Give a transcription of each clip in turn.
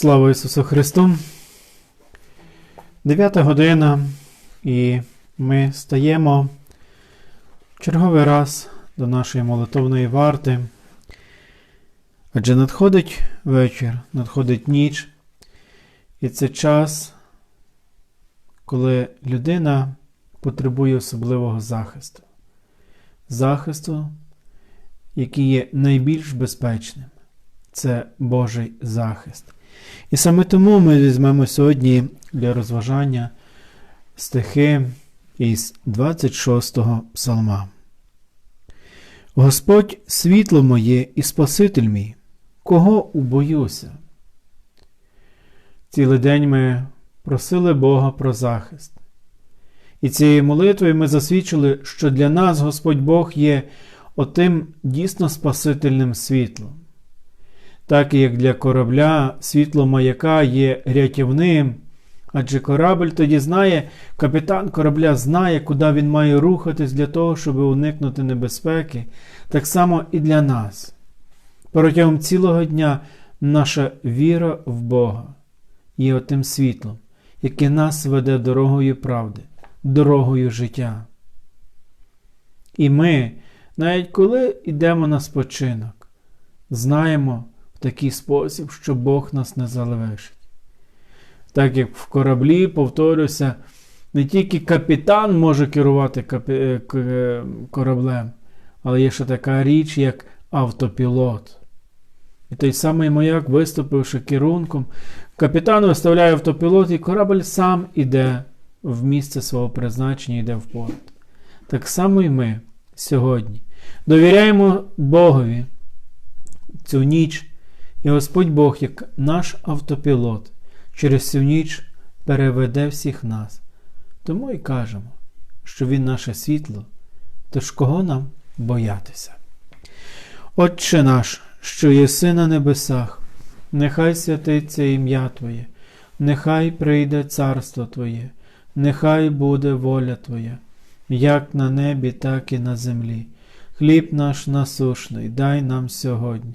Слава Ісусу Христу! Дев'ята година, і ми стаємо черговий раз до нашої молитовної варти. Адже надходить вечір, надходить ніч, і це час, коли людина потребує особливого захисту. Захисту, який є найбільш безпечним. Це Божий захист. І саме тому ми візьмемо сьогодні для розважання стихи із 26-го псалма. Господь світло моє і Спаситель мій, кого убоюся? Цілий день ми просили Бога про захист. І цією молитвою ми засвідчили, що для нас Господь Бог є отим дійсно Спасительним світлом так як для корабля світло маяка є рятівним, адже корабль тоді знає, капітан корабля знає, куди він має рухатись для того, щоб уникнути небезпеки, так само і для нас. Протягом цілого дня наша віра в Бога є отим світлом, яке нас веде дорогою правди, дорогою життя. І ми, навіть коли йдемо на спочинок, знаємо, такий спосіб, що Бог нас не залишить. Так як в кораблі, повторюся, не тільки капітан може керувати капі... Е, е, кораблем, але є ще така річ, як автопілот. І той самий маяк, виступивши керунком, капітан виставляє автопілот, і корабль сам іде в місце свого призначення, йде в порт. Так само і ми сьогодні довіряємо Богові цю ніч і Господь Бог, як наш автопілот, через цю ніч переведе всіх нас. Тому і кажемо, що Він наше світло, тож кого нам боятися? Отче наш, що єси на небесах, нехай святиться ім'я Твоє, нехай прийде царство Твоє, нехай буде воля Твоя, як на небі, так і на землі. Хліб наш насушний, дай нам сьогодні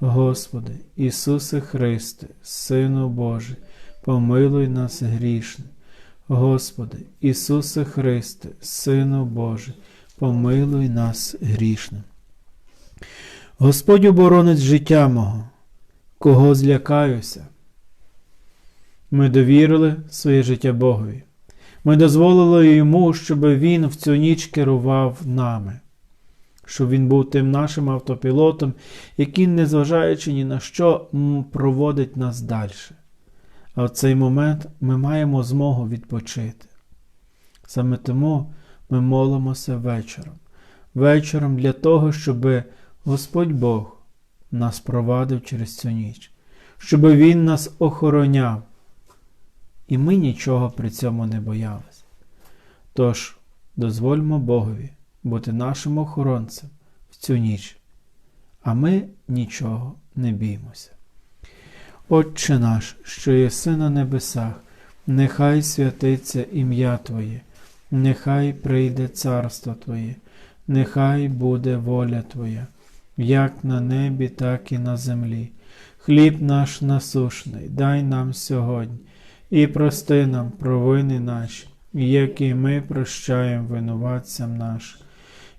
Господи, Ісусе Христе, Сину Божий, помилуй нас грішне. Господи, Ісусе Христе, Сину Божий, помилуй нас грішне. Господь оборонець життя мого, кого злякаюся. Ми довірили своє життя Богові. Ми дозволили йому, щоб Він в цю ніч керував нами щоб він був тим нашим автопілотом, який, незважаючи ні на що, проводить нас далі. А в цей момент ми маємо змогу відпочити. Саме тому ми молимося вечором. Вечором для того, щоб Господь Бог нас провадив через цю ніч, щоб Він нас охороняв. І ми нічого при цьому не боялися. Тож, дозвольмо Богові бути нашим охоронцем в цю ніч, а ми нічого не біймося. Отче наш, що єси на небесах, нехай святиться ім'я Твоє, нехай прийде царство Твоє, нехай буде воля Твоя, як на небі, так і на землі. Хліб наш насушний, дай нам сьогодні, і прости нам провини наші, як і ми прощаємо винуватцям нашим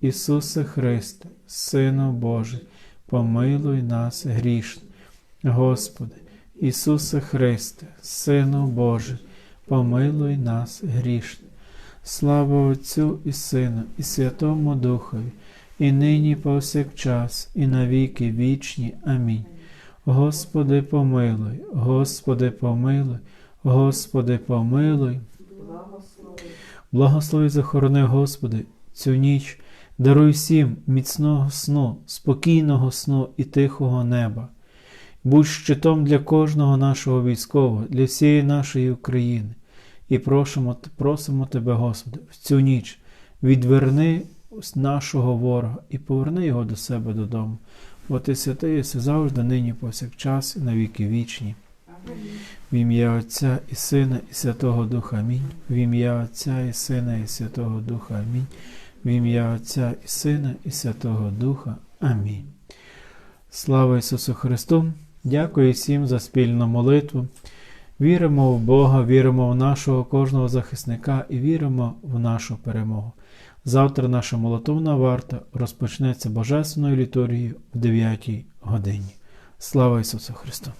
Ісусе Христе, Сину Божий, помилуй нас грішних. Господи, Ісусе Христе, Сину Божий, помилуй нас грішних. Слава Отцю і Сину, і Святому Духові, і нині повсякчас, і навіки вічні. Амінь. Господи, помилуй, Господи, помилуй, Господи, помилуй. Благослови захорони, Господи, цю ніч, даруй всім міцного сну, спокійного сну і тихого неба. Будь щитом для кожного нашого військового, для всієї нашої України. І просимо, просимо Тебе, Господи, в цю ніч відверни нашого ворога і поверни його до себе додому. Бо ти святий єси завжди, нині, повсякчас, і навіки вічні. В ім'я Отця і Сина, і Святого Духа Амінь. В ім'я Отця і Сина, і Святого Духа Амінь. В ім'я Отця і Сина, і Святого Духа. Амінь. Слава Ісусу Христу! Дякую всім за спільну молитву. Віримо в Бога, віримо в нашого кожного захисника і віримо в нашу перемогу. Завтра наша молитовна варта розпочнеться Божественною літургією в 9 годині. Слава Ісусу Христу!